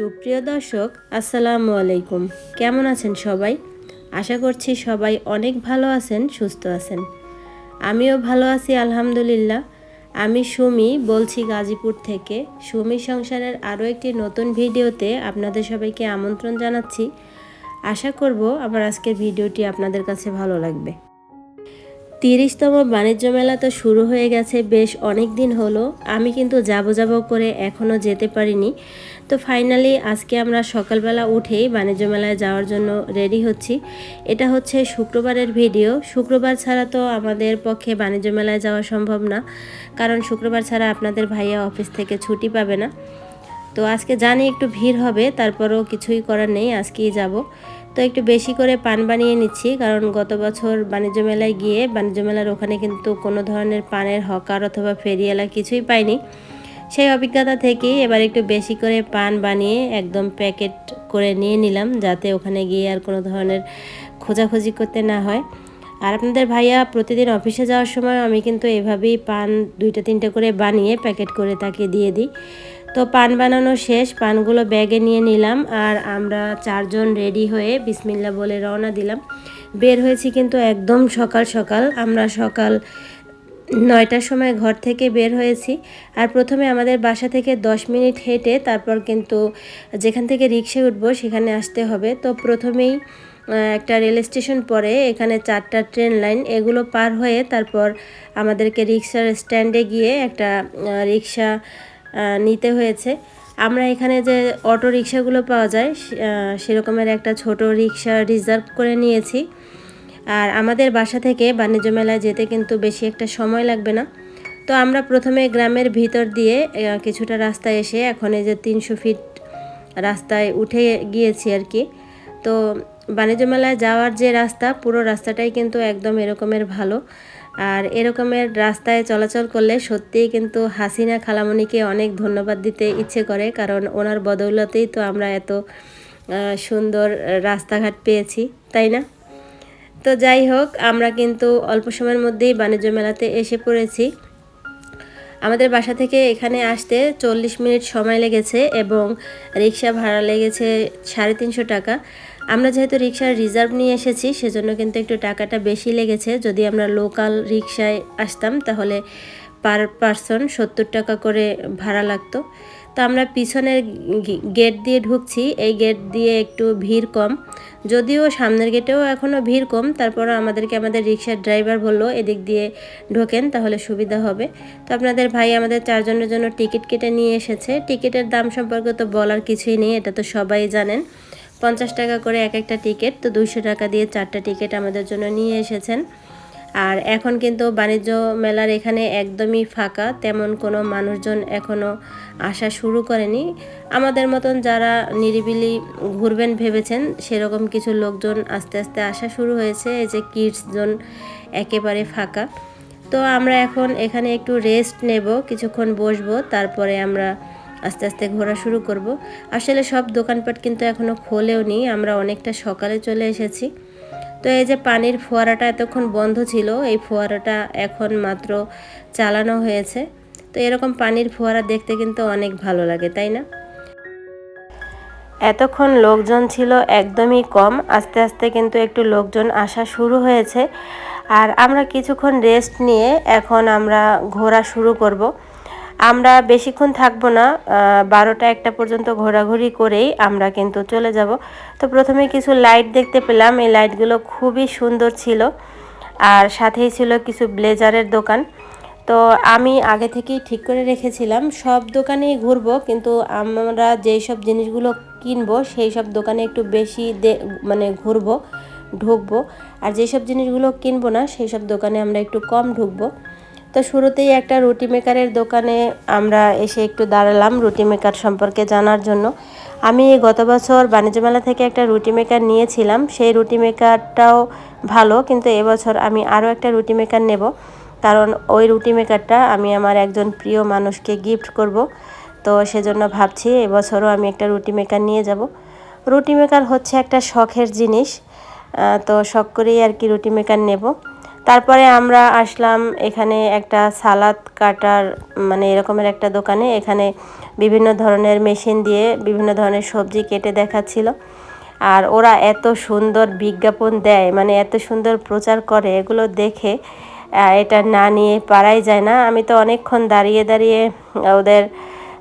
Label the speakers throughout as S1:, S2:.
S1: সুপ্রিয় দর্শক, আসসালামু আলাইকুম। কেমন আছেন সবাই? আশা করছি সবাই অনেক ভালো আছেন, সুস্থ আছেন। আমিও ভালো আছি, আলহামদুলিল্লাহ। আমি সুমি বলছি গাজীপুর থেকে। সুমি সংসারের আরও একটি নতুন ভিডিওতে আপনাদের সবাইকে আমন্ত্রণ জানাচ্ছি। আশা করব আমার আজকের ভিডিওটি আপনাদের কাছে ভালো লাগবে। তিরিশতম বাণিজ্য মেলা তো শুরু হয়ে গেছে, বেশ অনেক দিন হলো। আমি কিন্তু যাব যাব করে এখনও যেতে পারিনি। তো ফাইনালি আজকে আমরা সকালবেলা উঠেই বাণিজ্য মেলায় যাওয়ার জন্য রেডি হচ্ছি। এটা হচ্ছে শুক্রবারের ভিডিও শুক্রবার ছাড়া তো আমাদের পক্ষে বাণিজ্য মেলায় যাওয়া সম্ভব না। কারণ শুক্রবার ছাড়া আপনাদের ভাইয়া অফিস থেকে ছুটি পাবে না। তো আজকে জানি একটু ভিড় হবে, তারপরও কিছুই করার নেই, আজকেই যাব। তো একটু বেশি করে পান বানিয়ে নিচ্ছি, কারণ গত বছর বাণিজ্য মেলায় গিয়ে বাণিজ্য মেলার ওখানে কিন্তু কোনো ধরনের পানের হকার অথবা ফেরিয়ালা কিছুই পাইনি। সেই অভিজ্ঞতা থেকেই এবার একটু বেশি করে পান বানিয়ে একদম প্যাকেট করে নিয়ে নিলাম, যাতে ওখানে গিয়ে আর কোনো ধরনের খোঁজাখুঁজি করতে না হয়। আর আপনাদের ভাইয়া প্রতিদিন অফিসে যাওয়ার সময় আমি কিন্তু এভাবেই পান দুইটা তিনটে করে বানিয়ে প্যাকেট করে তাকে দিয়ে দিই। তো পান বানানো শেষ, পানগুলো ব্যাগে নিয়ে নিলাম আর আমরা চারজন রেডি হয়ে বিসমিল্লা বলে রওনা দিলাম। বের হয়েছি কিন্তু একদম সকাল সকাল। আমরা সকাল নয়টার সময় ঘর থেকে বের হয়েছি আর প্রথমে আমাদের বাসা থেকে দশ মিনিট হেঁটে তারপর কিন্তু যেখান থেকে রিক্সায় উঠবো সেখানে আসতে হবে। তো প্রথমেই একটা রেল স্টেশন পরে এখানে চারটা ট্রেন লাইন এগুলো পার হয়ে তারপর আমাদেরকে রিক্সার স্ট্যান্ডে গিয়ে একটা রিক্সা নিতে হয়েছে। আমরা এখানে যে অটো রিক্সাগুলো পাওয়া যায় সেরকমের একটা ছোট রিক্সা রিজার্ভ করে নিয়েছি। আর আমাদের বাসা থেকে বাণিজ্য মেলায় যেতে কিন্তু বেশি একটা সময় লাগবে না। তো আমরা প্রথমে গ্রামের ভিতর দিয়ে কিছুটা রাস্তায় এসে এখন এই যে তিনশো ফিট রাস্তায় উঠে গিয়েছি আর কি। তো বাণিজ্য মেলায় যাওয়ার যে রাস্তা, পুরো রাস্তাটাই কিন্তু একদম এরকমের ভালো। আর এরকমের রাস্তায় চলাচল করলে সত্যিই কিন্তু হাসিনা খালামণিকে অনেক ধন্যবাদ দিতে ইচ্ছে করে, কারণ ওনার বদৌলতেই তো আমরা এত সুন্দর রাস্তাঘাট পেয়েছি, তাই না? তো যাই হোক, আমরা কিন্তু অল্প সময়ের মধ্যেই বাণিজ্য মেলাতে এসে পড়েছি। আমাদের বাসা থেকে এখানে আসতে চল্লিশ মিনিট সময় লেগেছে এবং রিক্সা ভাড়া লেগেছে সাড়ে তিনশো টাকা। আমরা যেহেতু রিক্সার রিজার্ভ নিয়ে এসেছি, সেজন্য কিন্তু একটু টাকাটা বেশি লেগেছে। যদি আমরা লোকাল রিক্সায় আসতাম, তাহলে পার পারসন সত্তর টাকা করে ভাড়া লাগতো। তো আমরা পিছনের গেট দিয়ে ঢুকছি। এই গেট দিয়ে একটু ভিড় কম। যদিও সামনের গেটেও এখনও ভিড় কম। তারপরও আমাদেরকে আমাদের রিক্সার ড্রাইভার বলল, এদিক দিয়ে ঢোকেন, তাহলে সুবিধা হবে। তো আপনাদের ভাই আমাদের চারজনের জন্য টিকিট কেটে নিয়ে এসেছে। টিকিটের দাম সম্পর্কে তো বলার কিছুই নেই, এটা তো সবাই জানেন। পঞ্চাশ টাকা করে এক একটা টিকিট, তো দুইশো টাকা দিয়ে চারটা টিকিট আমাদের জন্য নিয়ে এসেছেন। আর এখন কিন্তু বাণিজ্য মেলার এখানে একদমই ফাঁকা, তেমন কোনো মানুষজন এখনও আসা শুরু করেনি। আমাদের মতন যারা নিরিবিলি ঘুরবেন ভেবেছেন, সেরকম কিছু লোকজন আস্তে আস্তে আসা শুরু হয়েছে, এই যে কিডস জোন একেবারে ফাঁকা। তো আমরা এখন এখানে একটু রেস্ট নেব, কিছুক্ষণ বসবো, তারপরে আমরা আস্তে আস্তে ঘোরা শুরু করব। আসলে সব দোকানপাট কিন্তু এখনও খোলেও নি, আমরা অনেকটা সকালে চলে এসেছি। তো এই যে পানির ফোয়ারাটা এতক্ষণ বন্ধ ছিল, এই ফোয়ারাটা এখন মাত্র চালানো হয়েছে। তো এরকম পানির ফোয়ারা দেখতে কিন্তু অনেক ভালো লাগে, তাই না? এতক্ষণ লোকজন ছিল একদমই কম, আস্তে আস্তে কিন্তু একটু লোকজন আসা শুরু হয়েছে। আর আমরা কিছুক্ষণ রেস্ট নিয়ে এখন আমরা ঘোরা শুরু করব। আমরা বেশিক্ষণ থাকব না বারোটা একটা পর্যন্ত ঘোরাঘুরি করেই আমরা কিন্তু চলে যাব। তো প্রথমে কিছু লাইট দেখতে পেলাম, এই লাইটগুলো খুবই সুন্দর ছিল। আর সাথেই ছিল কিছু ব্লেজারের দোকান। তো আমি আগে থেকেই ঠিক করে রেখেছিলাম, সব দোকানেই ঘুরবো, কিন্তু আমরা যেই সব জিনিসগুলো কিনবো, সেই সব দোকানে একটু বেশি মানে ঘুরবো, ঢুকবো, আর যেসব জিনিসগুলো কিনবো না, সেই সব দোকানে আমরা একটু কম ঢুকবো। তো শুরুতেই একটা রুটি মেকারের দোকানে আমরা এসে একটু দাঁড়ালাম রুটি মেকার সম্পর্কে জানার জন্য। আমি গত বছর বাণিজ্য মেলা থেকে একটা রুটি মেকার নিয়েছিলাম, সেই রুটি মেকারটাও ভালো, কিন্তু এবছর আমি আরও একটা রুটি মেকার নেব। কারণ ওই রুটি মেকারটা আমি আমার একজন প্রিয় মানুষকে গিফট করব। তো সেজন্য ভাবছি এবছরও আমি একটা রুটি মেকার নিয়ে যাব। রুটি মেকার হচ্ছে একটা শখের জিনিস তো শখ করেই আর কি রুটি মেকার নেব। তারপরে আমরা আসলাম এখানে একটা সালাদ কাটার মানে এরকমের একটা দোকানে। এখানে বিভিন্ন ধরনের মেশিন দিয়ে বিভিন্ন ধরনের সবজি কেটে দেখাচ্ছিল। আর ওরা এত সুন্দর বিজ্ঞাপন দেয় মানে এত সুন্দর প্রচার করে, এগুলো দেখে এটা না নিয়ে পারাই যায় না। আমি তো অনেকক্ষণ দাঁড়িয়ে দাঁড়িয়ে ওদের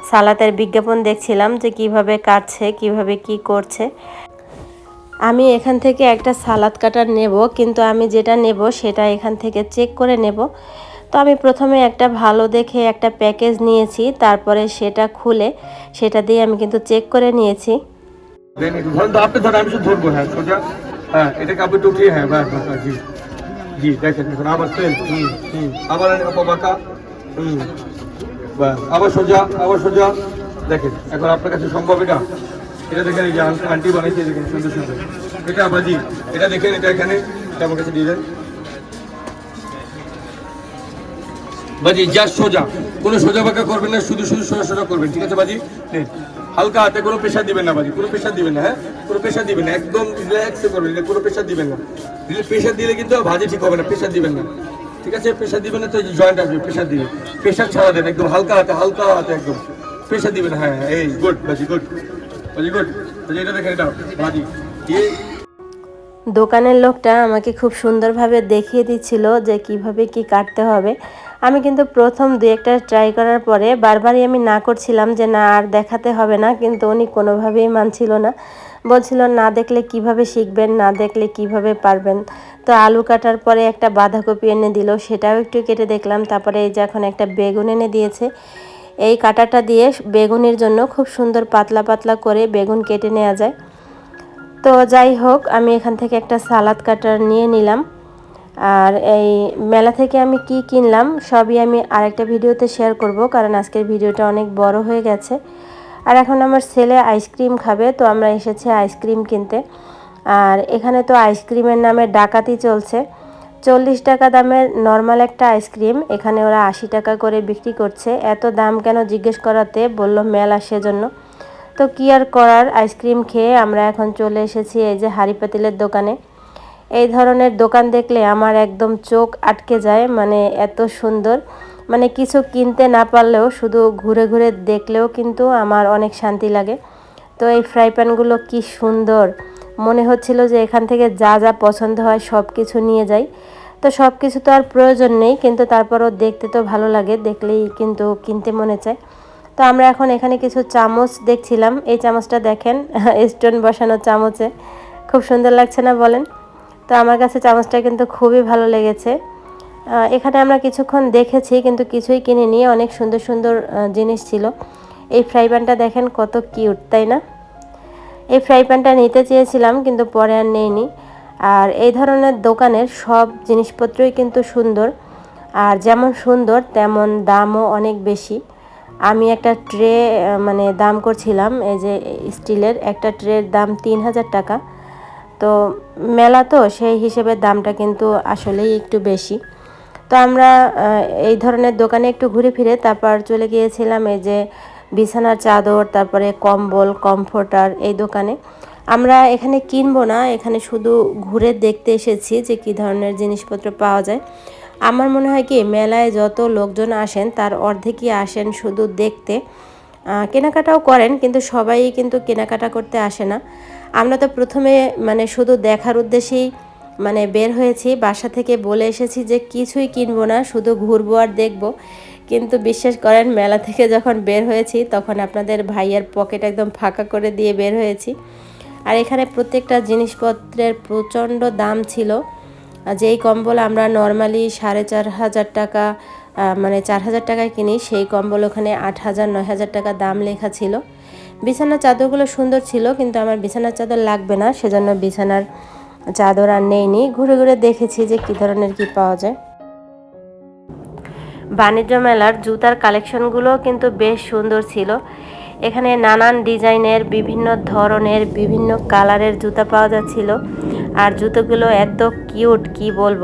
S1: সালাতের বিজ্ঞাপন দেখছিলাম যে কীভাবে কাটছে, কীভাবে কি করছে। আমি এখান থেকে একটা সালাদ কাটার নেব, কিন্তু আমি যেটা নেব সেটা এখান থেকে চেক করে নেব। তো আমি প্রথমে একটা ভালো দেখে একটা প্যাকেজ নিয়েছি, তারপরে সেটা খুলে সেটা দিয়ে আমি কিন্তু চেক করে নিয়েছি।
S2: আপনি আমি শুধু হ্যাঁ সোজা। হ্যাঁ এটাকে আপনি হ্যাঁ জি। আবার বাঁকা আবার সোজা আবার সোজা। দেখেন এখন আপনার কাছে সম্ভব এটা? এটা দেখেন এই যে আন্টি দেখেন সুন্দর সুন্দর। এটা আবার জি। এটা দেখেন এটা এখানে। এটা আমার কাছে বাজি জাস্ট সোজা। কোনো সোজা বাঁকা করবেন না শুধু শুধু সোজা সোজা করবেন ঠিক আছে বাজি? হালকা হাতে কোনো প্রেশার দিবেন না বাজি কোনো প্রেশার দিবেন না হ্যাঁ? কোনো প্রেশার দিবেন না একদম রিল্যাক্সে করবেন কোনো প্রেশার দিবেন না। প্রেশার দিলে কিন্তু ভাজি ঠিক হবে না প্রেশার দিবেন না। ঠিক আছে? প্রেশার দিবেন না তো জয়েন্ট আসবে প্রেশার দিবে প্রেশার ছাড়া দেন একদম হালকা হাতে হালকা হাতে একদম। প্রেশার দিবেন হ্যাঁ হ্যাঁ, এই গুড বাজি গুড বাজি গুড বাজি এটা দেখেন এটা বাজি।
S1: দোকানের লোকটা আমাকে খুব সুন্দরভাবে দেখিয়ে দিচ্ছিল যে কীভাবে কি কাটতে হবে। আমি কিন্তু প্রথম দু একটা ট্রাই করার পরে বারবারই আমি না করছিলাম যে না, আর দেখাতে হবে না, কিন্তু উনি কোনোভাবেই মানছিল না। বলছিল, না দেখলে কীভাবে শিখবেন? না দেখলে কীভাবে পারবেন? তো আলু কাটার পরে একটা বাঁধাকপি এনে দিল, সেটাও একটু কেটে দেখলাম। তারপরে এই যে এখন একটা বেগুন এনে দিয়েছে। এই কাটাটা দিয়ে বেগুনের জন্য খুব সুন্দর পাতলা পাতলা করে বেগুন কেটে নেওয়া যায়। তো যাই হোক, আমি এখান থেকে একটা সালাদ কাটার নিয়ে নিলাম। আর এই মেলা থেকে আমি কি কিনলাম, সবই আমি আরেকটা ভিডিওতে শেয়ার করব, কারণ আজকের ভিডিওটা অনেক বড় হয়ে গেছে। আর এখন আমার ছেলে আইসক্রিম খাবে, তো আমরা এসেছি আইসক্রিম কিনতে। আর এখানে তো আইসক্রিমের নামে ডাকাতি চলছে। চল্লিশ টাকা দামের নর্মাল একটা আইসক্রিম এখানে ওরা আশি টাকা করে বিক্রি করছে। এত দাম কেন জিজ্ঞেস করাতে, বলল মেলা সেজন্য। তো কি আর করার আইসক্রিম খেয়ে আমরা এখন চলে এসেছি এই যে হাড়ি পাতিলের দোকানে। এই ধরনের দোকান দেখলে আমার একদম চোখ আটকে যায় মানে এত সুন্দর। মানে কিছু কিনতে না পারলেও, শুধু ঘুরে ঘুরে দেখলেও কিন্তু আমার অনেক শান্তি লাগে। তো এই ফ্রাই প্যানগুলো কি সুন্দর। মনে হচ্ছিল যে এখান থেকে যা যা পছন্দ হয় সব কিছু নিয়ে যাই। তো সব কিছু তো আর প্রয়োজন নেই, কিন্তু তারপরও দেখতে তো ভালো লাগে, দেখলেই কিন্তু কিনতে মনে চায়। তো আমরা এখন এখানে কিছু চামচ দেখছিলাম। এই চামচটা দেখেন স্টোন বসানো চামচে। খুব সুন্দর লাগছে না বলেন? তো আমার কাছে চামচটা কিন্তু খুবই ভালো লেগেছে। এখানে আমরা কিছুক্ষণ দেখেছি কিন্তু কিছুই কিনিনি, অনেক সুন্দর সুন্দর জিনিস ছিল। এই ফ্রাই প্যানটা দেখেন কত কিউট, তাই না? এই ফ্রাই প্যানটা নিতে চেয়েছিলাম কিন্তু পরে আর নেইনি। আর এই ধরনের দোকানের সব জিনিসপত্রই কিন্তু সুন্দর। আর যেমন সুন্দর, তেমন দামও অনেক বেশি। আমি একটা ট্রে মানে দাম করছিলাম, এই যে স্টিলের, একটা ট্রের দাম তিন হাজার টাকা। তো মেলা তো, সেই হিসেবে দামটা কিন্তু আসলেই একটু বেশি। তো আমরা এই ধরনের দোকানে একটু ঘুরে ফিরে, তারপর চলে গিয়েছিলাম এই যে বিছানার চাদর, তারপরে কম্বল, কমফোর্টার এই দোকানে। আমরা এখানে কিনবো না, এখানে শুধু ঘুরে দেখতে এসেছি যে কী ধরনের জিনিসপত্র পাওয়া যায়। আমার মনে হয় কি, মেলায় যত লোকজন আসেন, তার অর্ধেকই আসেন শুধু দেখতে। কেনাকাটাও করেন, কিন্তু সবাই কিন্তু কেনাকাটা করতে আসে না। আমরা তো প্রথমে মানে শুধু দেখার উদ্দেশ্যেই মানে বের হয়েছি, বাসা থেকে বলে এসেছি যে কিছুই কিনবো না, শুধু ঘুরবো আর দেখব। কিন্তু বিশ্বাস করেন, মেলা থেকে যখন বের হয়েছি, তখন আপনাদের ভাইয়ের পকেট একদম ফাঁকা করে দিয়ে বের হয়েছি। আর এখানে প্রত্যেকটা জিনিসপত্রের প্রচণ্ড দাম ছিল। যেই কম্বল আমরা নর্মালি সাড়ে চার হাজার টাকা মানে চার হাজার টাকায় কিনি, সেই কম্বল ওখানে আট হাজার, নয় হাজার টাকা দাম লেখা ছিল। বিছানার চাদরগুলো সুন্দর ছিল, কিন্তু আমার বিছানার চাদর লাগবে না, সেজন্য বিছানার চাদর আর নেইনি। ঘুরে ঘুরে দেখেছি যে কী ধরনের কি পাওয়া যায়। বাণিজ্য মেলার জুতার কালেকশনগুলো কিন্তু বেশ সুন্দর ছিল। এখানে নানান ডিজাইনের, বিভিন্ন ধরনের, বিভিন্ন কালারের জুতা পাওয়া যাচ্ছিল। আর জুতোগুলো এত কিউট, কি বলব?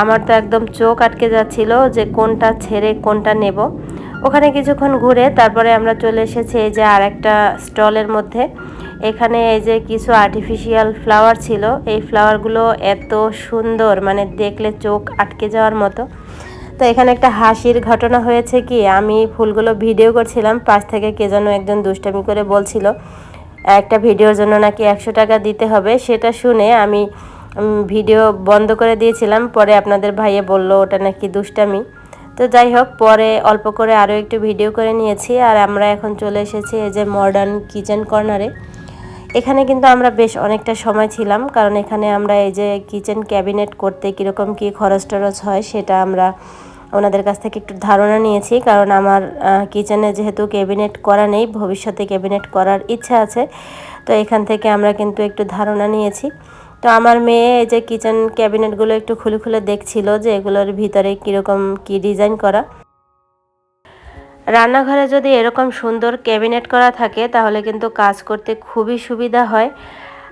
S1: আমার তো একদম চোখ আটকে যাচ্ছিল যে কোনটা ছেড়ে কোনটা নেব। ওখানে কিছুক্ষণ ঘুরে তারপরে আমরা চলে এসেছি এই যে আর একটা স্টলের মধ্যে। এখানে এই যে কিছু আর্টিফিশিয়াল ফ্লাওয়ার ছিল। এই ফ্লাওয়ারগুলো এত সুন্দর মানে দেখলে চোখ আটকে যাওয়ার মতো। তো এখানে একটা হাসির ঘটনা হয়েছে কি, আমি ফুলগুলো ভিডিও করছিলাম, পাশ থেকে কে যেন একজন দুষ্টামি করে বলছিল, একটা ভিডিওর জন্য নাকি একশো টাকা দিতে হবে, সেটা শুনে আমি ভিডিও বন্ধ করে দিয়েছিলাম, পরে আপনাদের ভাইয়ে বলল ওটা নাকি দুষ্টামি। তো যাই হোক, পরে অল্প করে আরও একটু ভিডিও করে নিয়েছি, আর আমরা এখন চলে এসেছি এই যে মডার্ন কিচেন কর্নারে এখানে কিন্তু আমরা বেশ অনেকটা সময় ছিলাম, কারণ এখানে আমরা এই যে কিচেন ক্যাবিনেট করতে কীরকম কী খরচ টরচ হয়, সেটা আমরা ওনাদের কাছ থেকে একটু ধারণা নিয়েছি, কারণ আমার কিচেনে যেহেতু ক্যাবিনেট করা নেই, ভবিষ্যতে ক্যাবিনেট করার ইচ্ছা আছে, তো এখান থেকে আমরা কিন্তু একটু ধারণা নিয়েছি। তো আমার মেয়ে এই যে কিচেন ক্যাবিনেটগুলো একটু খুলে খুলে দেখছিল যে এগুলোর ভিতরে কীরকম কী ডিজাইন করা। রান্নাঘরে যদি এরকম সুন্দর ক্যাবিনেট করা থাকে, তাহলে কিন্তু কাজ করতে খুবই সুবিধা হয়।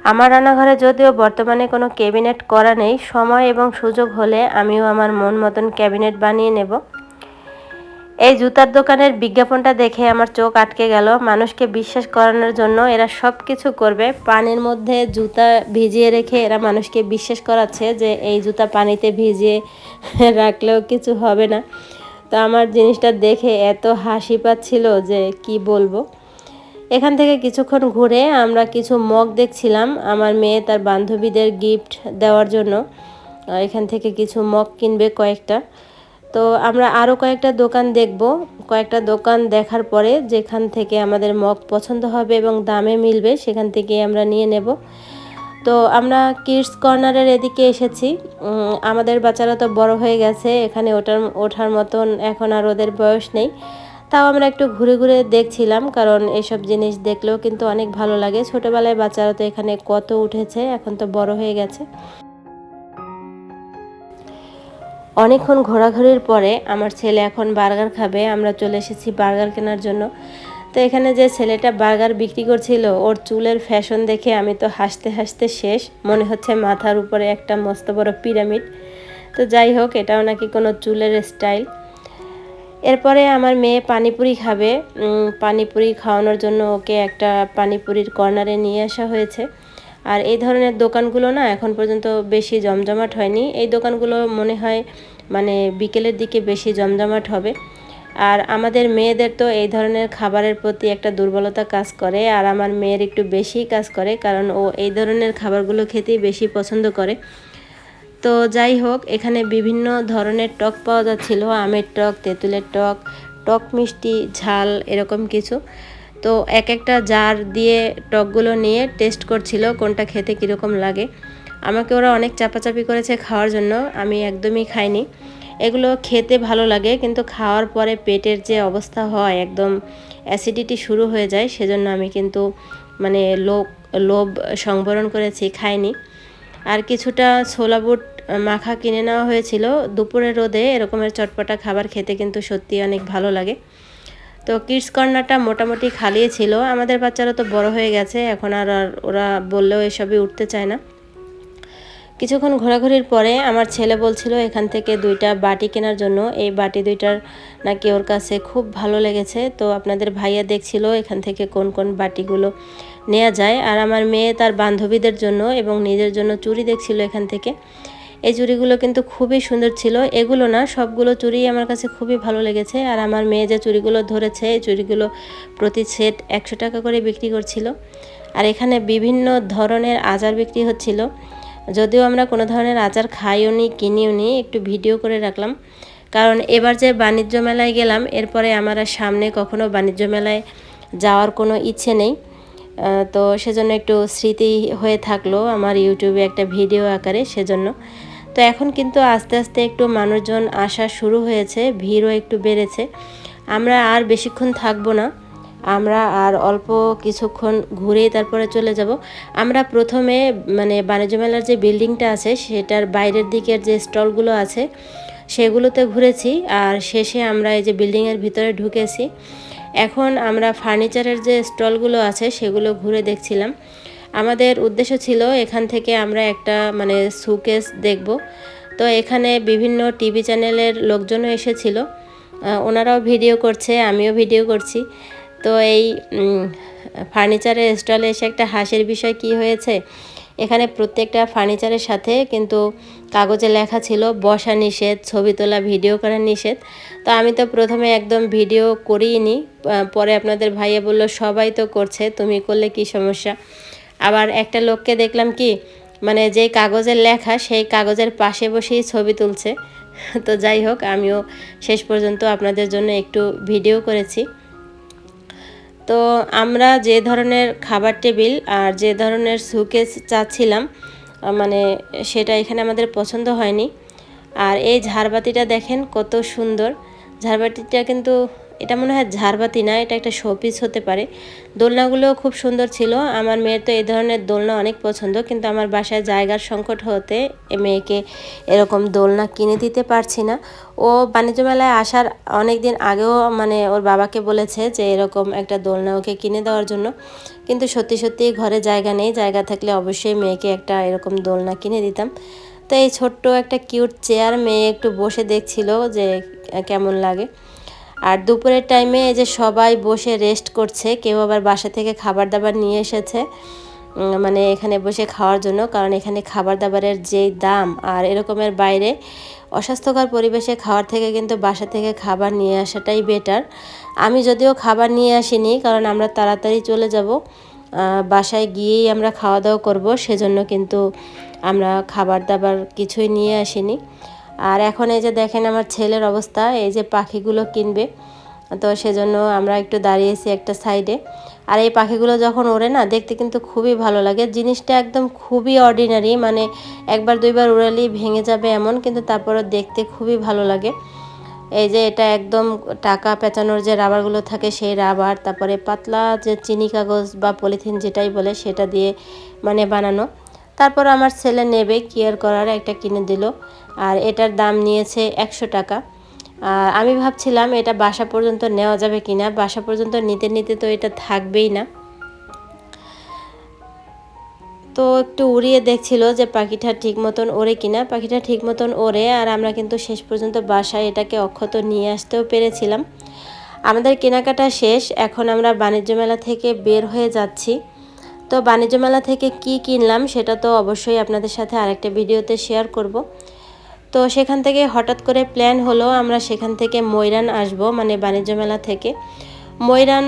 S1: আমার রান্নাঘরে যদিও বর্তমানে কোনো ক্যাবিনেট করা নেই, সময় এবং সুযোগ হলে আমিও আমার মন মতন ক্যাবিনেট বানিয়ে নেব। এই জুতার দোকানের বিজ্ঞাপনটা দেখে আমার চোখ আটকে গেল। মানুষকে বিশ্বাস করানোর জন্য এরা সব কিছু করবে। পানির মধ্যে জুতা ভিজিয়ে রেখে এরা মানুষকে বিশ্বাস করাচ্ছে যে এই জুতা পানিতে ভিজিয়ে রাখলেও কিছু হবে না। তো আমার জিনিসটা দেখে এত হাসি পাচ্ছিল যে কি বলব। এখান থেকে কিছুক্ষণ ঘুরে আমরা কিছু মগ দেখছিলাম আমার মেয়ে তার বান্ধবীদের গিফট দেওয়ার জন্য। এখান থেকে কিছু মগ কিনবে কয়েকটা। তো আমরা আরও কয়েকটা দোকান দেখব। কয়েকটা দোকান দেখার পরে যেখান থেকে আমাদের মগ পছন্দ হবে এবং দামে মিলবে সেখান থেকে আমরা নিয়ে নেব। তো আমরা কিডস কর্নারের এদিকে এসেছি। আমাদের বাচ্চারা তো বড় হয়ে গেছে, এখানে ওঠার ওঠার মতন এখন আর ওদের বয়স নেই। তাও আমরা একটু ঘুরে ঘুরে দেখছিলাম, কারণ এসব জিনিস দেখলেও কিন্তু অনেক ভালো লাগে। ছোটোবেলায় বাচ্চারা তো এখানে কত উঠেছে, এখন তো বড় হয়ে গেছে। অনেকক্ষণ ঘোরাঘুরির পরে আমার ছেলে এখন বার্গার খাবে, আমরা চলে এসেছি বার্গার কেনার জন্য। তো এখানে যে ছেলেটা বার্গার বিক্রি করছিল, ওর চুলের ফ্যাশন দেখে আমি তো হাসতে হাসতে শেষ। মনে হচ্ছে মাথার উপরে একটা মস্ত বড় পিরামিড। তো যাই হোক, এটাও নাকি কোনো চুলের স্টাইল। এরপরে আমার মেয়ে পানিপুরি খাবে। পানিপুরি খাওয়ানোর জন্য ওকে একটা পানিপুরির কর্নারে নিয়ে আসা হয়েছে। আর এই ধরনের দোকানগুলো না এখন পর্যন্ত বেশি জমজমাট হয়নি। এই দোকানগুলো মনে হয় মানে বিকেলের দিকে বেশি জমজমাট হবে। আর আমাদের মেয়েদের তো এই ধরনের খাবারের প্রতি একটা দুর্বলতা কাজ করে, আর আমার মেয়ের একটু বেশিই কাজ করে, কারণ ও এই ধরনের খাবারগুলো খেতেই বেশি পছন্দ করে। তো যাই হোক, এখানে বিভিন্ন ধরনের টক পাওয়া যাচ্ছিল, আমের টক, তেঁতুলের টক টক মিষ্টি, ঝাল, এরকম কিছু। তো এক একটা জার দিয়ে টকগুলো নিয়ে টেস্ট করছিল, কোনটা খেতে কীরকম লাগে। আমাকে ওরা অনেক চাপাচাপি করেছে খাওয়ার জন্য, আমি একদমই খাইনি। এগুলো খেতে ভালো লাগে, কিন্তু খাওয়ার পরে পেটের যে অবস্থা হয়, একদম অ্যাসিডিটি শুরু হয়ে যায়, সেজন্য আমি কিন্তু মানে লোভ লোভ সংবরণ করেছি, খাইনি। আর কিছুটা ছোলা বুট মাখা কিনে নেওয়া হয়েছিল। দুপুরের রোদে এরকমের চটপটা খাবার খেতে কিন্তু সত্যি অনেক ভালো লাগে। তো কিডস কর্নারটা মোটামুটি খালিই ছিল। আমাদের বাচ্চারা তো বড় হয়ে গেছে, এখন আর ওরা বললেও এসবই উঠতে চায় না। কিছুক্ষণ ঘোরাঘুরির পরে আমার ছেলে বলছিল, এখান থেকে দুইটা বাটি কেনার জন্য। এই বাটি দুইটার নাকি ওর কাছে খুব ভালো লেগেছে। তো আপনাদের ভাইয়া দেখছিল এখান থেকে কোন কোন বাটিগুলো নেওয়া যায়। আর আমার মেয়ে তার বান্ধবীদের জন্য এবং নিজের জন্য চুরি দেখছিল এখান থেকে। এই চুড়িগুলো কিন্তু খুবই সুন্দর ছিল। এগুলো না, সবগুলো চুড়ি আমার কাছে খুবই ভালো লেগেছে। আর আমার মেয়ে যে চুড়িগুলো ধরেছে, এই চুড়িগুলো প্রতি সেট একশো টাকা করে বিক্রি করছিল। আর এখানে বিভিন্ন ধরনের আচার বিক্রি হচ্ছিল। যদিও আমরা কোনো ধরনের আচার খাইও নি, কিনিও নি, একটু ভিডিও করে রাখলাম। কারণ এবার যে বাণিজ্য মেলায় গেলাম, এরপরে আমার সামনে কখনো বাণিজ্য মেলায় যাওয়ার কোনো ইচ্ছে নেই। তো সেজন্য একটু স্মৃতি হয়ে থাকল আমার ইউটিউবে একটা ভিডিও আকারে সেজন্য। তো এখন কিন্তু আস্তে আস্তে একটু মানুষজন আসা শুরু হয়েছে, ভিড়ও একটু বেড়েছে। আমরা আর বেশিক্ষণ থাকব না। আমরা আর অল্প কিছুক্ষণ ঘুরেই তারপরে চলে যাব। আমরা প্রথমে মানে বাণিজ্য মেলার যে বিল্ডিংটা আছে, সেটার বাইরের দিকের যে স্টলগুলো আছে, সেগুলোতে ঘুরেছি। আর শেষে আমরা এই যে বিল্ডিংয়ের ভিতরে ঢুকেছি। এখন আমরা ফার্নিচারের যে স্টলগুলো আছে সেগুলো ঘুরে দেখছিলাম। আমাদের উদ্দেশ্য ছিল এখান থেকে আমরা একটা মানে সুকেস দেখব। তো এখানে বিভিন্ন টিভি চ্যানেলের লোকজনও এসেছিল। ওনারাও ভিডিও করছে, আমিও ভিডিও করছি। তো এই ফার্নিচারের স্টলে এসে একটা হাসির বিষয় কি হয়েছে? এখানে প্রত্যেকটা ফার্নিচারের সাথে কিন্তু কাগজে লেখা ছিল, বসা নিষেধ, ছবি তোলা, ভিডিও করা নিষেধ। তো আমি তো প্রথমে একদম ভিডিও করিনি পরে আপনাদের ভাইয়া বলল, সবাই তো করছে, তুমি করলে কি সমস্যা? আবার একটা লোককে দেখলাম কি মানে যেই কাগজের লেখা, সেই কাগজের পাশে বসেই ছবি তুলছে। তো যাই হোক, আমিও শেষ পর্যন্ত আপনাদের জন্য একটু ভিডিও করেছি। তো আমরা যে ধরনের খাবার টেবিল আর যে ধরনের সুকেস চাচ্ছিলাম মানে সেটা এখানে আমাদের পছন্দ হয়নি। আর এই ঝাড়বাতিটা দেখেন কত সুন্দর। ঝাড়বাতিটা কিন্তু এটা মনে হয় ঝাড়বাতি না, এটা একটা শোপিস হতে পারে। দোলনাগুলোও খুব সুন্দর ছিল। আমার মেয়ের তো এই ধরনের দোলনা অনেক পছন্দ, কিন্তু আমার বাসায় জায়গার সংকট হতে এ মেয়েকে এরকম দোলনা কিনে দিতে পারছি না। ও বাণিজ্য মেলায় আসার অনেক দিন আগেও মানে ওর বাবাকে বলেছে যে, এরকম একটা দোলনা ওকে কিনে দেওয়ার জন্য। কিন্তু সত্যি সত্যি ঘরে জায়গা নেই, জায়গা থাকলে অবশ্যই মেয়েকে একটা এরকম দোলনা কিনে দিতাম। তো এই ছোট্ট একটা কিউট চেয়ার মেয়ে একটু বসে দেখছিল যে কেমন লাগে। আর দুপুরের টাইমে এই যে সবাই বসে রেস্ট করছে, কেউ আবার বাসা থেকে খাবার দাবার নিয়ে এসেছে মানে এখানে বসে খাওয়ার জন্য, কারণ এখানে খাবার দাবারের যেই দাম আর এরকমের বাইরে অস্বাস্থ্যকর পরিবেশে খাওয়ার থেকে কিন্তু বাসা থেকে খাবার নিয়ে আসাটাই বেটার আমি যদিও খাবার নিয়ে আসিনি, কারণ আমরা তাড়াতাড়ি চলে যাব বাসায় গিয়েই আমরা খাওয়া দাওয়া করব, সেজন্য কিন্তু আমরা খাবার দাবার কিছুই নিয়ে আসিনি। আর এখন এই যে দেখেন আমার ছেলের অবস্থা, এই যে পাখিগুলো কিনবে, তো সেজন্য আমরা একটু দাঁড়িয়েছি একটা সাইডে। আর এই পাখিগুলো যখন ওড়ে না, দেখতে কিন্তু খুবই ভালো লাগে। জিনিসটা একদম খুবই অর্ডিনারি মানে একবার দুইবার উড়ালেই ভেঙে যাবে এমন, কিন্তু তারপরে দেখতে খুবই ভালো লাগে। এই যে এটা একদম টাকা পেঁচানোর যে রাবারগুলো থাকে, সেই রাবার, তারপরে পাতলা যে চিনি কাগজ বা পলিথিন যেটাই বলে, সেটা দিয়ে মানে বানানো। তারপর আমার ছেলে নেবে কেয়ার করার একটা কিনে দিল। আর এটার দাম নিয়েছে একশো টাকা। আর আমি ভাবছিলাম এটা বাসা পর্যন্ত নেওয়া যাবে কি না বাসা পর্যন্ত নিতে নিতে তো এটা থাকবেই না। তো একটু উড়িয়ে দেখছিল যে পাখিটা ঠিক মতন ওড়ে কিনা। পাখিটা ঠিক মতন ওড়ে আর আমরা কিন্তু শেষ পর্যন্ত বাসায় এটাকে অক্ষত নিয়ে আসতেও পেরেছিলাম। আমাদের কেনাকাটা শেষ। এখন আমরা বাণিজ্য মেলা থেকে বের হয়ে যাচ্ছি। তো বাণিজ্য মেলা থেকে কি কিনলাম সেটা তো অবশ্যই আপনাদের সাথে আরেকটা ভিডিওতে শেয়ার করব। তো সেখান থেকে হঠাৎ করে প্ল্যান হলো, আমরা সেখান থেকে ময়রান আসব মানে বাণিজ্য মেলা থেকে। ময়রান,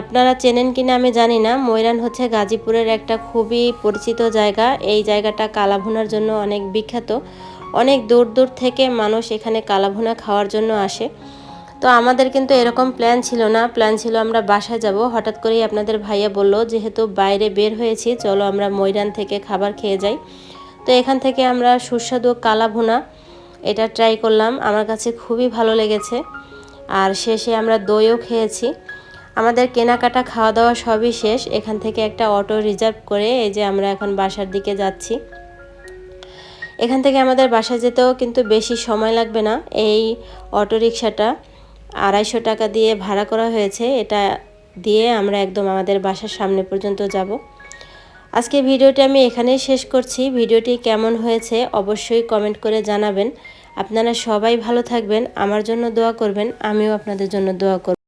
S1: আপনারা চেনেন কিনা আমি জানি না। ময়রান হচ্ছে গাজীপুরের একটা খুবই পরিচিত জায়গা। এই জায়গাটা কালাভুনার জন্য অনেক বিখ্যাত। অনেক দূর দূর থেকে মানুষ এখানে কালাভুনা খাওয়ার জন্য আসে। তো আমাদের কিন্তু এরকম প্ল্যান ছিল না। প্ল্যান ছিল আমরা বাসায় যাব। হঠাৎ করেই আপনাদের ভাইয়া বলল, যেহেতু বাইরে বের হয়েছি, চলো আমরা ময়রান থেকে খাবার খেয়ে যাই। তো এখান থেকে আমরা সুস্বাদু কালা ভুনা, এটা ট্রাই করলাম। আমার কাছে খুবই ভালো লেগেছে। আর শেষে আমরা দইও খেয়েছি। আমাদের কেনাকাটা খাওয়া দাওয়া সবই শেষ। এখান থেকে একটা অটো রিজার্ভ করে এই যে আমরা এখন বাসার দিকে যাচ্ছি। এখান থেকে আমাদের বাসা যেতেও কিন্তু বেশি সময় লাগবে না এই অটো রিক্সাটা আড়াইশো টাকা দিয়ে ভাড়া করা হয়েছে। এটা দিয়ে আমরা একদম আমাদের বাসার সামনে পর্যন্ত যাব। আজকে ভিডিওটি আমি এখানেই শেষ করছি। ভিডিওটি কেমন হয়েছে অবশ্যই কমেন্ট করে জানাবেন। আপনারা সবাই ভালো থাকবেন, আমার জন্য দোয়া করবেন, আমিও আপনাদের জন্য দোয়া করব।